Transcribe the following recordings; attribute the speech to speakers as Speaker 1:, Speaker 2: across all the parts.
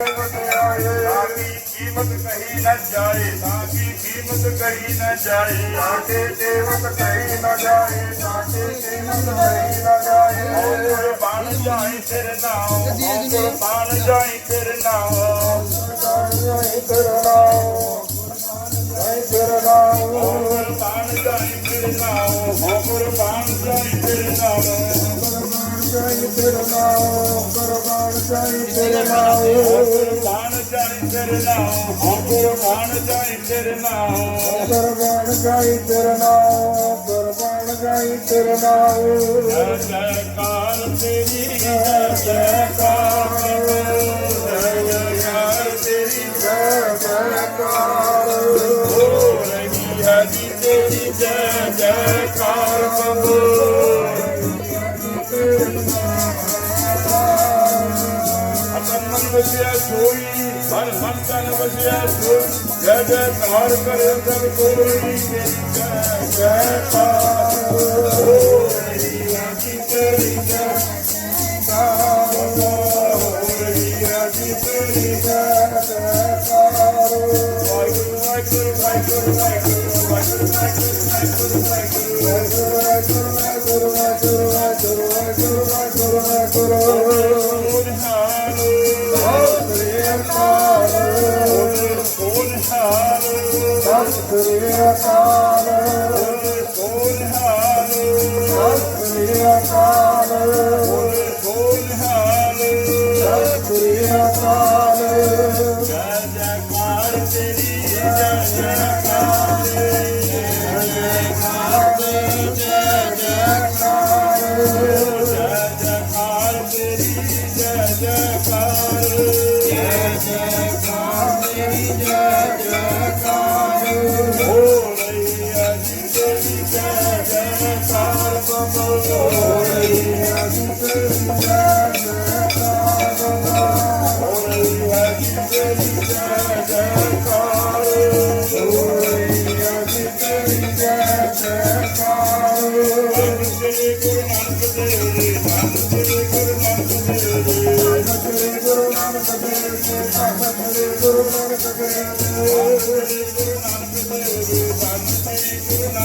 Speaker 1: ਸਾਡੀ ਕੀਮਤ ਕਹੀ
Speaker 2: ਨਾ ਜਾਏ, ਸਾਡੀ ਕੀਮਤ ਕਹੀ ਨਾ ਜਾਏ। ਸਾਡੇ
Speaker 1: ਦੇਵਤ ਕਹੀ
Speaker 2: ਨਾ ਜਾਏ, ਸਾਡੇ ਕੀਮਤ ਕਹੀ ਨਾ ਜਾਏ। ਉਹ ਕੁਰਬਾਨ ਜਾਈ ਤੇਰੇ ਨਾਮ ਉਹ ਕੁਰਬਾਨ ਜਾਈ ਤੇਰੇ ਨਾਮ ਜਾਈ ਤੇਰੇ ਨਾਮ ਜਾਈ ਤੇਰੇ ਨਾਮ ਉਹ ਕੁਰਬਾਨ ਜਾਈ ਤੇਰੇ ਨਾਮ ਉਹ ਕੁਰਬਾਨ ਜਾਈ ਤੇਰੇ ਨਾਮ ਤੇਰਾ ਨਾਮ ਕੁਰਬਾਨ ਜਾਈ ਤੇਰੇ ਨਾਮ ਕੁਰਬਾਨ ਜਾਈ ਤੇਰੇ ਨਾਮ ਕੁਰਬਾਨ ਜਾਈ ਤੇਰੇ ਨਾਮ ਕੁਰਬਾਨ ਜਾਈ ਤੇਰੇ ਨਾਮ ਕੁਰਬਾਨ ਜਾਈ ਤੇਰੇ ਨਾਮ ਜੈਕਾਰ ਤੇਰੀ ਜੈਕਾਰ ਜੈਕਾਰ ਤੇਰੀ ਜੈਕਾਰ ਹੋ ਰਹੀ ਹੈ ਤੇਰੀ ਜੈਕਾਰ ਵਸਿਆ ਸੋਈ, ਹਰ ਮਨ ਤਨ ਵਸਿਆ ਸੋਈ ਜੈ ਜੈ ਤਾਰ ਕਰ ਸਭ ਕੋਈ ਤੇਰੀ ਜੈ ਪਾਰ ਹਰੀਆ ਕੀ ਤੇਰੀ ਜੈ ਤਾਰ ਹਰੀਆ ਕੀ ਤੇਰੀ ਜੈ
Speaker 1: ਤਾਰ ਵਾਹਿਗੁਰੂ ਵਾਹਿਗੁਰੂ ਵਾਹਿਗੁਰੂ ਵਾਹਿਗੁਰੂ ਵਾਹਿਗੁਰੂ ਵਾਹਿਗੁਰੂ ਵਾਹਿਗੁਰੂ
Speaker 2: ਵਾਹਿਗੁਰੂ ਸਤਿ ਅਕਾਲ ਸੋਲ ਹਾਲ ਸਤਿ ਅਕਾਲ ਸੋਲ ਹਾਲ ਸਤਿ ਅਕਾਲ ਜੈ ਜੈਕਾਰ ਤੇਰੀ ਜੈ ਜੈਕਾਰ ਜੈ ਜੈਕਾਰ
Speaker 1: ਜੈ ਜੈਕਾਰ
Speaker 2: ਜੈ ਜੈਕਾਰ
Speaker 1: ਤੇਰੀ ਜੈ ਜੈਕਾਰ Thank you.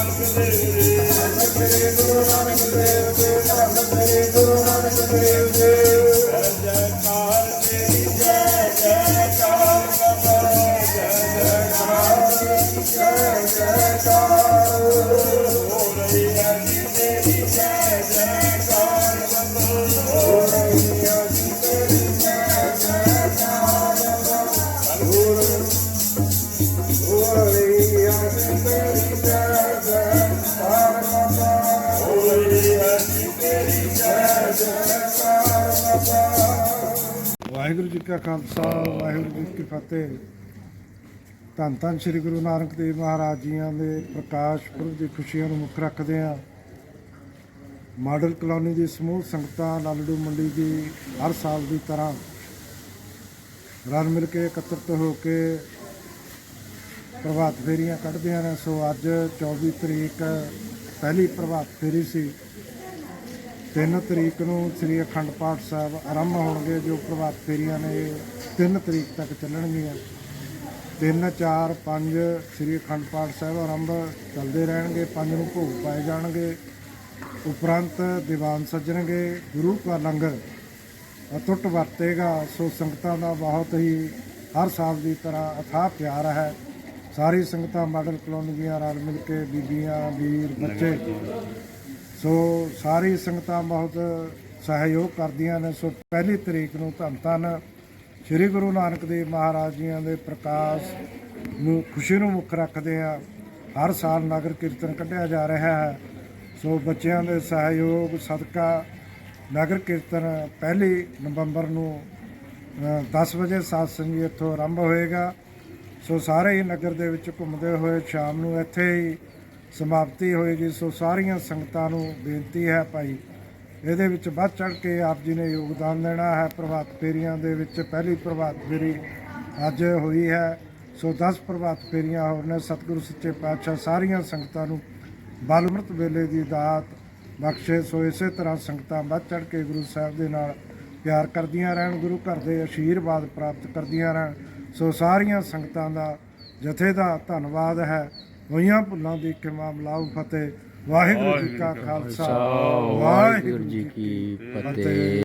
Speaker 3: Thank you. ਕਾ ਖਾਲਸਾ ਵਾਹਿਗੁਰੂ ਜੀ ਕੀ ਫਤਿਹ। ਧੰਨ ਧੰਨ ਸ੍ਰੀ ਗੁਰੂ ਨਾਨਕ ਦੇਵ ਮਹਾਰਾਜ ਜੀਆਂ ਦੇ ਪ੍ਰਕਾਸ਼ ਪੁਰਬ ਦੀ ਖੁਸ਼ੀਆਂ ਨੂੰ ਮੁੱਖ ਰੱਖਦੇ ਆ ਮਾਡਲ ਕਲੋਨੀ ਦੀ ਸਮੂਹ ਸੰਗਤਾਂ ਲਾਲੜੂ ਮੰਡੀ ਦੀ ਹਰ ਸਾਲ ਦੀ ਤਰ੍ਹਾਂ ਰਲ ਮਿਲ ਕੇ ਇਕੱਤਰਤ ਹੋ ਕੇ ਪ੍ਰਭਾਤ ਫੇਰੀਆਂ ਕੱਢਦੀਆਂ ਨੇ। ਸੋ ਅੱਜ 24 ਤਰੀਕ ਪਹਿਲੀ ਪ੍ਰਭਾਤ ਫੇਰੀ ਸੀ। 3 ਤਰੀਕ ਨੂੰ ਸ੍ਰੀ ਅਖੰਡ ਪਾਠ ਸਾਹਿਬ ਆਰੰਭ ਹੋਣਗੇ, ਜੋ ਪ੍ਰਭਾਤ ਫੇਰੀਆਂ ਨੇ 3 ਤਰੀਕ ਤੱਕ ਚੱਲਣਗੀਆਂ। 3 4 5 ਸ੍ਰੀ ਅਖੰਡ ਪਾਠ ਸਾਹਿਬ ਆਰੰਭ ਚੱਲਦੇ ਰਹਿਣਗੇ 5 ਨੂੰ ਭੋਗ ਪਾਏ ਜਾਣਗੇ। ਉਪਰੰਤ ਦੀਵਾਨ ਸੱਜਣਗੇ, ਗੁਰੂ ਕਾ ਲੰਗਰ। ਅਟੁੱਟ ਵਰਤੇਗਾ, ਸੋ ਸੰਗਤਾਂ ਦਾ ਬਹੁਤ ਹੀ ਹਰ ਸਾਲ ਦੀ ਤਰ੍ਹਾਂ ਅਥਾਹ ਪਿਆਰ ਹੈ। ਸਾਰੀ ਸੰਗਤਾਂ ਮਾਡਲ ਕਲੋਨੀ ਦੀਆਂ ਰਲ ਮਿਲ ਕੇ ਬੀਬੀਆਂ, ਵੀਰ, ਬੱਚੇ ਸੋ ਸਾਰੀ ਸੰਗਤਾਂ ਬਹੁਤ ਸਹਿਯੋਗ ਕਰਦੀਆਂ ਨੇ। ਸੋ ਪਹਿਲੀ ਤਰੀਕ ਨੂੰ ਧੰਨ ਧੰਨ ਸ੍ਰੀ ਗੁਰੂ ਨਾਨਕ ਦੇਵ ਮਹਾਰਾਜ ਜੀਆਂ ਦੇ ਪ੍ਰਕਾਸ਼ ਨੂੰ ਖੁਸ਼ੀ ਨੂੰ ਮੁੱਖ ਰੱਖਦੇ ਆ ਹਰ ਸਾਲ ਨਗਰ ਕੀਰਤਨ ਕੱਢਿਆ ਜਾ ਰਿਹਾ ਹੈ। ਸੋ ਬੱਚਿਆਂ ਦੇ ਸਹਿਯੋਗ ਸਦਕਾ ਨਗਰ ਕੀਰਤਨ ਪਹਿਲੀ ਨਵੰਬਰ ਨੂੰ ਅ, 10 ਵਜੇ ਸਾਧ ਸੰਗਤ ਇੱਥੋਂ ਆਰੰਭ ਹੋਏਗਾ। ਸੋ ਸਾਰੇ ਹੀ ਨਗਰ ਦੇ ਵਿੱਚ ਘੁੰਮਦੇ ਹੋਏ ਸ਼ਾਮ ਨੂੰ ਇੱਥੇ ਹੀ ਸਮਾਪਤੀ ਹੋਏਗੀ ਸੋ ਸਾਰੀਆਂ ਸੰਗਤਾਂ ਨੂੰ ਬੇਨਤੀ ਹੈ ਭਾਈ, ਇਹਦੇ ਵਿੱਚ ਵੱਧ ਚੜ ਕੇ ਆਪ ਜੀ ਨੇ ਯੋਗਦਾਨ ਦੇਣਾ ਹੈ। ਪ੍ਰਭਾਤ ਫੇਰੀਆਂ ਦੇ ਵਿੱਚ ਪਹਿਲੀ ਪ੍ਰਭਾਤ ਫੇਰੀ ਅੱਜ ਹੋਈ ਹੈ। ਸੋ 10 ਪ੍ਰਭਾਤ ਫੇਰੀਆਂ ਹੋਰ ਨੇ। ਸਤਿਗੁਰੂ ਸੱਚੇ ਪਾਤਸ਼ਾਹ ਸਾਰੀਆਂ ਸੰਗਤਾਂ ਨੂੰ ਬਲ ਵੇਲੇ ਦੀ ਦਾਤ ਬਖਸ਼ੇ। ਸੋ ਇਸੇ ਤਰ੍ਹਾਂ ਸੰਗਤਾਂ ਵੱਧ ਚੜ ਕੇ ਗੁਰੂ ਸਾਹਿਬ ਦੇ ਨਾਲ ਪਿਆਰ ਕਰਦੀਆਂ ਰਹਿਣ, ਗੁਰੂ ਘਰ ਦੇ ਆਸ਼ੀਰਵਾਦ ਪ੍ਰਾਪਤ ਕਰਦੀਆਂ ਰਹਿਣ। ਸੋ ਸਾਰੀਆਂ ਸੰਗਤਾਂ ਦਾ ਜਥੇ ਦਾ ਧੰਨਵਾਦ ਹੈ। ਹੋਈਆਂ ਭੁੱਲਾਂ ਦੀ ਖਿਮਾ ਮਲਾਉ ਫਤਿਹ। ਵਾਹਿਗੁਰੂ ਜੀ ਕਾ ਖਾਲਸਾ।
Speaker 4: ਵਾਹਿਗੁਰੂ ਜੀ ਕੀ ਫਤਿਹ।